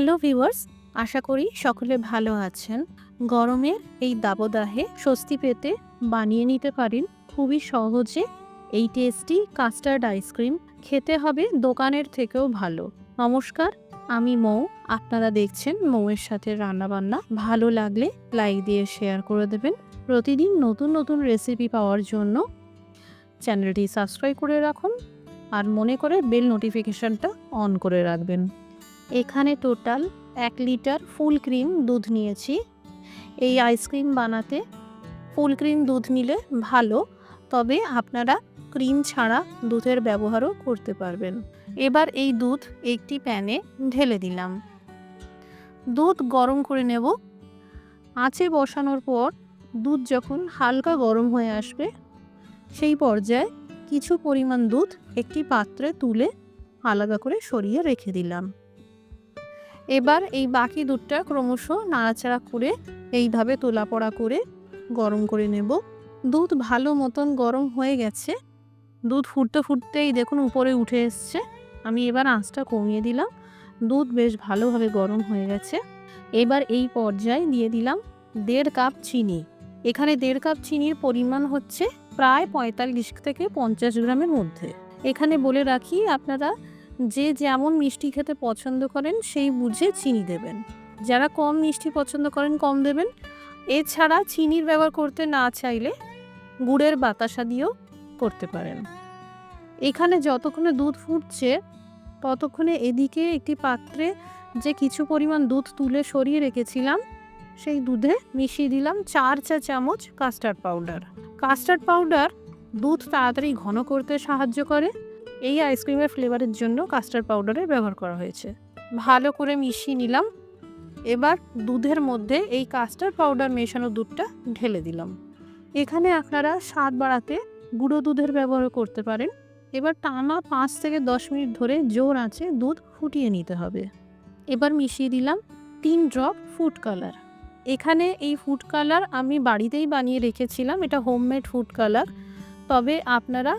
Hello viewers আশা করি সকলে ভালো আছেন। গরমের এই দাবদাহে স্বস্তি পেতে বানিয়ে নিতে পারেন খুবই সহজে এই টেস্টি কাস্টার্ড আইসক্রিম খেতে হবে দোকানের থেকেও ভালো। নমস্কার, আমি মৌ। আপনারা দেখছেন মৌয়ের সাথে রান্নাবান্না। ভালো লাগলে লাইক দিয়ে শেয়ার করে দেবেন। প্রতিদিন নতুন নতুন রেসিপি পাওয়ার জন্য চ্যানেলটি সাবস্ক্রাইব করে রাখুন। আর মনে করে বেল নোটিফিকেশনটা অন করে রাখবেন। এখানে টোটাল এক লিটার ফুল ক্রিম দুধ নিয়েছি। এই আইসক্রিম বানাতে ফুল ক্রিম দুধ নিলে ভালো, তবে আপনারা ক্রিম ছাড়া দুধের ব্যবহারও করতে পারবেন। এবার এই দুধ একটি প্যানে ঢেলে দিলাম। দুধ গরম করে নেব। আঁচে বসানোর পর দুধ যখন হালকা গরম হয়ে আসবে, সেই পর্যায়ে কিছু পরিমাণ দুধ একটি পাত্রে তুলে আলাদা করে সরিয়ে রেখে দিলাম। এবার এই বাকি দুধটা ক্রমশ নাড়াচাড়া করে এইভাবে তোলাপড়া করে গরম করে নেব। দুধ ভালো মতন গরম হয়ে গেছে। দুধ ফুটতে ফুটতেই দেখুন উপরে উঠে এসছে। আমি এবার আঁচটা কমিয়ে দিলাম। দুধ বেশ ভালোভাবে গরম হয়ে গেছে। এবার এই পর্যায়ে দিয়ে দিলাম দেড় কাপ চিনি। এখানে দেড় কাপ চিনির পরিমাণ হচ্ছে প্রায় পঁয়তাল্লিশ থেকে পঞ্চাশ গ্রামের মধ্যে। এখানে বলে রাখি আপনারা যে যেমন মিষ্টি খেতে পছন্দ করেন, সেই বুঝে চিনি দেবেন। যারা কম মিষ্টি পছন্দ করেন, কম দেবেন। এছাড়া চিনির ব্যবহার করতে না চাইলে গুড়ের বাতাসা দিয়েও করতে পারেন। এখানে যতক্ষণে দুধ ফুটছে, ততক্ষণে এদিকে একটি পাত্রে যে কিছু পরিমাণ দুধ তুলে সরিয়ে রেখেছিলাম, সেই দুধে মিশিয়ে দিলাম চার চা চামচ কাস্টার্ড পাউডার। কাস্টার্ড পাউডার দুধ তাড়াতাড়ি ঘন করতে সাহায্য করে। এই আইসক্রিমের ফ্লেভারের জন্য কাস্টার্ড পাউডারের ব্যবহার করা হয়েছে। ভালো করে মিশিয়ে নিলাম। এবার দুধের মধ্যে এই কাস্টার্ড পাউডার মেশানো দুধটা ঢেলে দিলাম। এখানে আপনারা স্বাদ বাড়াতে গুঁড়ো দুধের ব্যবহার করতে পারেন। এবার টানা পাঁচ থেকে দশ মিনিট ধরে জোর আঁচে দুধ ফুটিয়ে নিতে হবে। এবার মিশিয়ে দিলাম তিন ড্রপ ফুড কালার। এখানে এই ফুড কালার আমি বাড়িতেই বানিয়ে রেখেছিলাম। এটা হোমমেড ফুড কালার। তবে আপনারা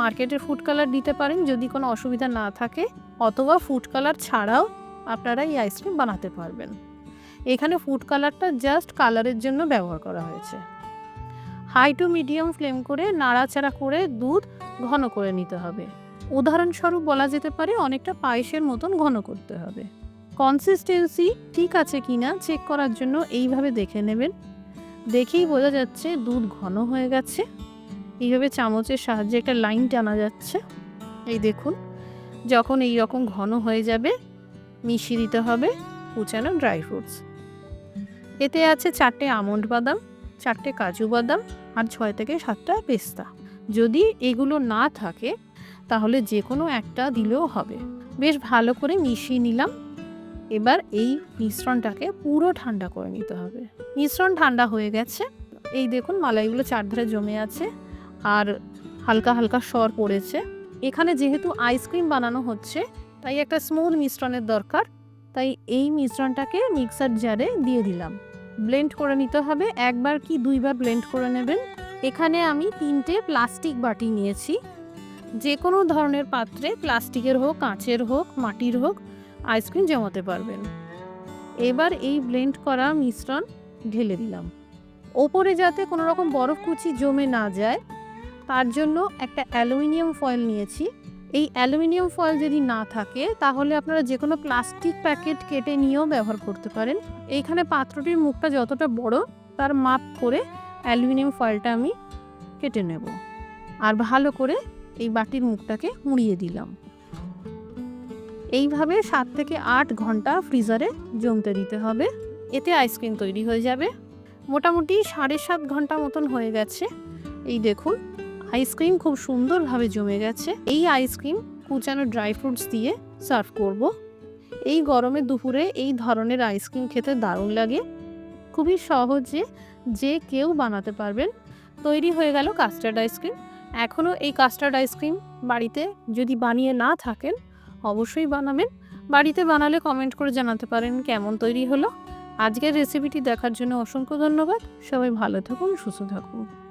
মার্কেটের ফুড কালার দিতে পারেন যদি কোনো অসুবিধা না থাকে, অথবা ফুড কালার ছাড়াও আপনারা এই আইসক্রিম বানাতে পারবেন। এখানে ফুড কালারটা জাস্ট কালারের জন্য ব্যবহার করা হয়েছে। হাই টু মিডিয়াম ফ্লেম করে নাড়াচাড়া করে দুধ ঘন করে নিতে হবে। উদাহরণস্বরূপ বলা যেতে পারে অনেকটা পায়েসের মতন ঘন করতে হবে। কনসিস্টেন্সি ঠিক আছে কিনা চেক করার জন্য এইভাবে দেখে নেবেন। দেখেই বোঝা যাচ্ছে দুধ ঘন হয়ে গেছে। এইভাবে চামচের সাহায্যে একটা লাইন টানা যাচ্ছে। এই দেখুন, যখন এই রকম ঘন হয়ে যাবে, মিশিয়ে দিতে হবে কুচানো ড্রাই ফ্রুটস। এতে আছে চারটে আমন্ড বাদাম, চারটে কাজু বাদাম আর ছয় থেকে সাতটা পেস্তা। যদি এগুলো না থাকে, তাহলে যে কোনো একটা দিলেও হবে। বেশ ভালো করে মিশিয়ে নিলাম। এবার এই মিশ্রণটাকে পুরো ঠান্ডা করে নিতে হবে। মিশ্রণ ঠান্ডা হয়ে গেছে। এই দেখুন, মালাইগুলো চারধারে জমে আছে। আর হালকা হালকা সর পড়েছে। এখানে যেহেতু আইসক্রিম বানানো হচ্ছে, তাই একটা স্মুথ মিশ্রণের দরকার। তাই এই মিশ্রণটাকে মিক্সার জারে দিয়ে দিলাম। ব্লেন্ড করে নিতে হবে। একবার কি দুইবার ব্লেন্ড করে নেবেন। এখানে আমি তিনটে প্লাস্টিক বাটি নিয়েছি। যে কোনো ধরনের পাত্রে প্লাস্টিকের হোক, কাঁচের হোক, মাটির হোক আইসক্রিম জমাতে পারবেন। এবার এই ব্লেন্ড করা মিশ্রণ ঢেলে দিলাম। ওপরে যাতে কোনো রকম বরফ কুচি জমে না যায় তার জন্য একটা অ্যালুমিনিয়াম ফয়েল নিয়েছি। এই অ্যালুমিনিয়াম ফয়েল যদি না থাকে, তাহলে আপনারা যে কোনো প্লাস্টিক প্যাকেট কেটে নিয়েও ব্যবহার করতে পারেন। এইখানে পাত্রটির মুখটা যতটা বড়, তার মাপ করে অ্যালুমিনিয়াম ফয়েলটা আমি কেটে নেব। আর ভালো করে এই বাটির মুখটাকে মুড়িয়ে দিলাম। এইভাবে সাত থেকে আট ঘণ্টা ফ্রিজারে জমতে দিতে হবে। এতে আইসক্রিম তৈরি হয়ে যাবে। মোটামুটি সাড়ে সাত ঘণ্টা মতন হয়ে গেছে। এই দেখুন আইসক্রিম খুব সুন্দরভাবে জমে গেছে। এই আইসক্রিম কুচানো ড্রাই ফ্রুটস দিয়ে সার্ভ করব। এই গরমে দুপুরে এই ধরনের আইসক্রিম খেতে দারুণ লাগে। খুবই সহজে যে কেউ বানাতে পারবেন। তৈরি হয়ে গেল কাস্টার্ড আইসক্রিম এখনও এই কাস্টার্ড আইসক্রিম বাড়িতে যদি বানিয়ে না থাকেন, অবশ্যই বানাবেন। বাড়িতে বানালে কমেন্ট করে জানাতে পারেন কেমন তৈরি হলো। আজকের রেসিপিটি দেখার জন্য অসংখ্য ধন্যবাদ। সবাই ভালো থাকুন, সুস্থ থাকুন।